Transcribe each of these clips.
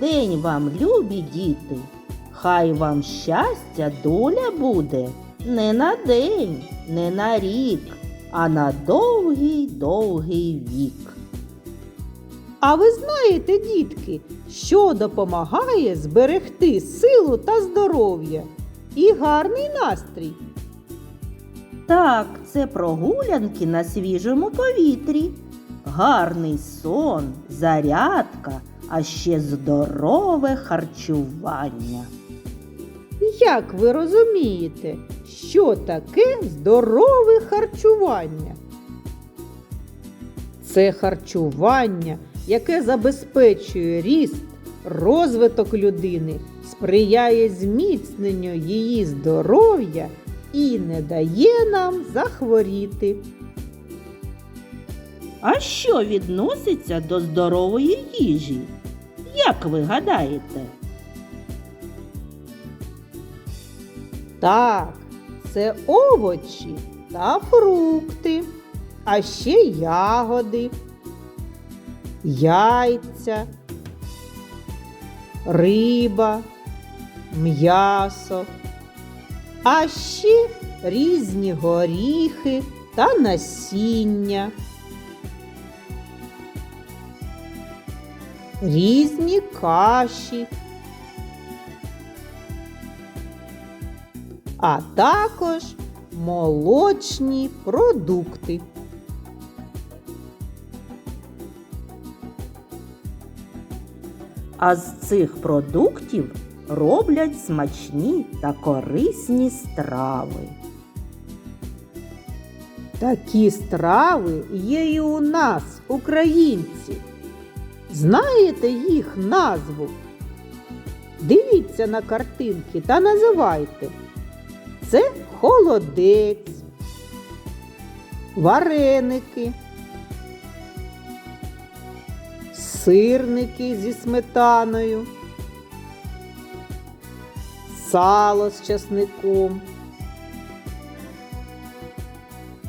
день вам, любі діти. Хай вам щастя доля буде не на день, не на рік, а на довгий довгий вік. А ви знаєте, дітки, що допомагає зберегти силу та здоров'я і гарний настрій? Так, це прогулянки на свіжому повітрі, гарний сон, зарядка, а ще здорове харчування. Як ви розумієте, що таке здорове харчування? Це харчування, яке забезпечує ріст, розвиток людини, сприяє зміцненню її здоров'я і не дає нам захворіти. А що відноситься до здорової їжі? Як ви гадаєте? Так, це овочі та фрукти, а ще ягоди, яйця, риба, м'ясо, а ще різні горіхи та насіння. Різні каші, а також молочні продукти. А з цих продуктів роблять смачні та корисні страви. Такі страви є і у нас, українців. Знаєте їх назву? Дивіться на картинки та називайте. Це холодець, вареники, сирники зі сметаною, сало з часником,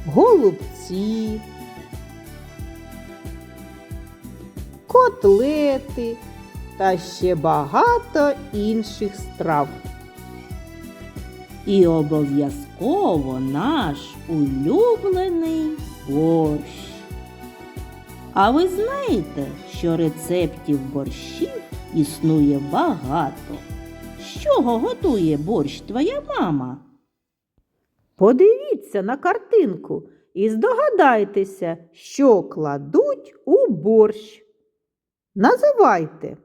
голубці, котлети та ще багато інших страв. І обов'язково наш улюблений борщ. А ви знаєте, що рецептів борщів існує багато. З чого готує борщ твоя мама? Подивіться на картинку і здогадайтеся, що кладуть у борщ. Називайте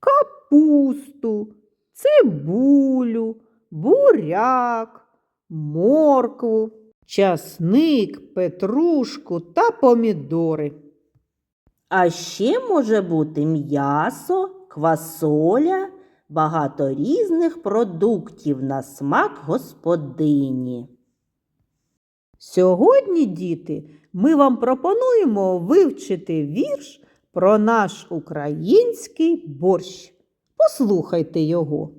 капусту, цибулю, буряк, моркву, часник, петрушку та помідори. А ще може бути м'ясо, квасоля, багато різних продуктів на смак господині. Сьогодні, діти, ми вам пропонуємо вивчити вірш про наш український борщ. Послухайте його.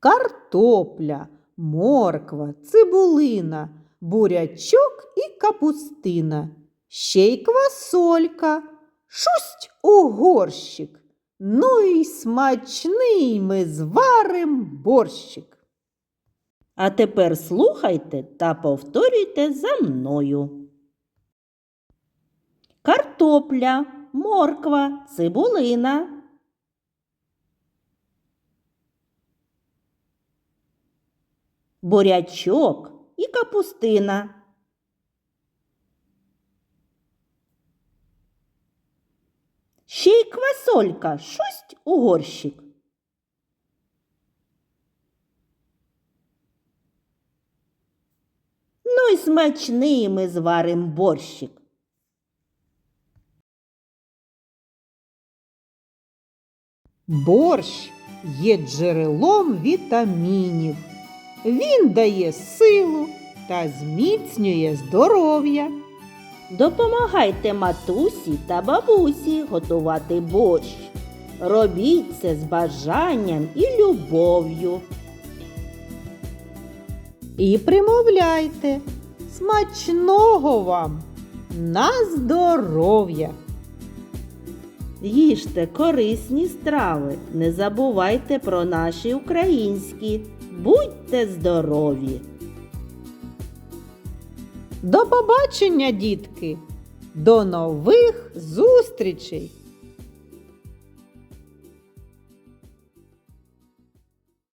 Картопля, морква, цибулина, бурячок і капустина, ще й квасолька, шусть у горщик. Ну й смачний ми зварим борщик. А тепер слухайте та повторюйте за мною. Картопля, морква, цибулина. Бурячок і капустина. Ще й квасолька, шусть у горщик. Ну й смачний ми зварим борщик. Борщ є джерелом вітамінів. Він дає силу та зміцнює здоров'я. Допомагайте матусі та бабусі готувати борщ. Робіть це з бажанням і любов'ю. І примовляйте смачного вам на здоров'я. Їжте корисні страви, не забувайте про наші українські. Будьте здорові! До побачення, дітки! До нових зустрічей!